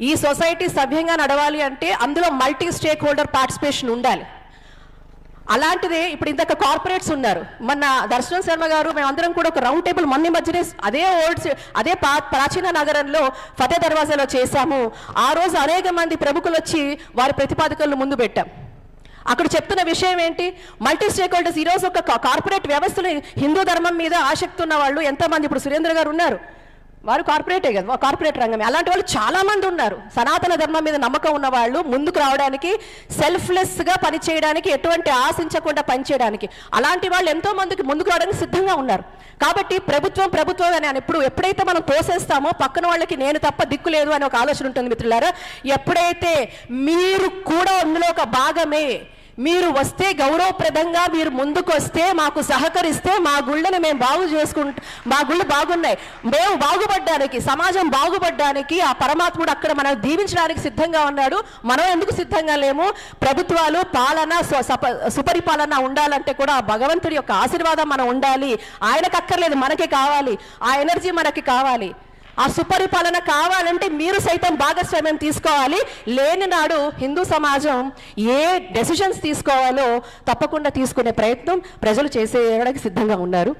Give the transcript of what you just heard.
ఈ సొసైటీ సభ్యంగా నడవాలి అంటే అందులో మల్టీ స్టేక్ హోల్డర్ పార్టిసిపేషన్ ఉండాలి. అలాంటిదే ఇప్పుడు ఇంతక కార్పొరేట్స్ ఉన్నారు. మొన్న దర్శనం శర్మ గారు మేమందరం కూడా ఒక రౌండ్ టేబుల్ మొన్న మధ్యనే అదే ఓల్డ్ అదే పా ప్రాచీన నగరంలో ఫతే దర్వాజాలో చేశాము. ఆ రోజు అనేక మంది ప్రముఖులు వచ్చి వారి ప్రతిపాదకలను ముందు పెట్టాం. అక్కడ చెప్తున్న విషయం ఏంటి? మల్టీ స్టేక్ హోల్డర్స్ ఈరోజు ఒక కార్పొరేట్ వ్యవస్థలు హిందూ ధర్మం మీద ఆసక్తి ఉన్న వాళ్ళు ఎంతమంది. ఇప్పుడు సురేంద్ర గారు ఉన్నారు. వారు కార్పొరేటే కదా కార్పొరేట్ రంగమే. అలాంటి వాళ్ళు చాలా మంది ఉన్నారు. సనాతన ధర్మం మీద నమ్మకం ఉన్న వాళ్ళు ముందుకు రావడానికి సెల్ఫ్లెస్గా పనిచేయడానికి ఎటువంటి ఆశించకుండా పనిచేయడానికి. అలాంటి వాళ్ళు ఎంతో మందికి ముందుకు రావడానికి సిద్ధంగా ఉన్నారు. కాబట్టి ప్రభుత్వం ప్రభుత్వం అని అని ఎప్పుడు ఎప్పుడైతే మనం తోసేస్తామో పక్కన వాళ్ళకి నేను తప్ప దిక్కు లేదు అని ఒక ఆలోచన ఉంటుంది మిత్రులారా. ఎప్పుడైతే మీరు కూడా అందులో ఒక భాగమే మీరు వస్తే గౌరవప్రదంగా మీరు ముందుకు వస్తే మాకు సహకరిస్తే మా గుళ్ళని మేము బాగు చేసుకుంట మా గుళ్ళు బాగున్నాయి. మేము బాగుపడ్డానికి సమాజం బాగుపడ్డానికి ఆ పరమాత్ముడు అక్కడ మనం దీవించడానికి సిద్ధంగా ఉన్నాడు. మనం ఎందుకు సిద్ధంగా లేము? ప్రభుత్వాలు పాలన సప- సుపరిపాలన ఉండాలంటే కూడా భగవంతుడి యొక్క ఆశీర్వాదం మనం ఉండాలి. ఆయనకు అక్కర్లేదు మనకి కావాలి. ఆ ఎనర్జీ మనకి కావాలి. ఆ సుపరిపాలన కావాలంటే మీరు సైతం భాగస్వామ్యం తీసుకోవాలి. లేని నాడు హిందూ సమాజం ఏ డెసిషన్స్ తీసుకోవాలో తప్పకుండా తీసుకునే ప్రయత్నం ప్రజలు చేసేయడానికి సిద్ధంగా ఉన్నారు.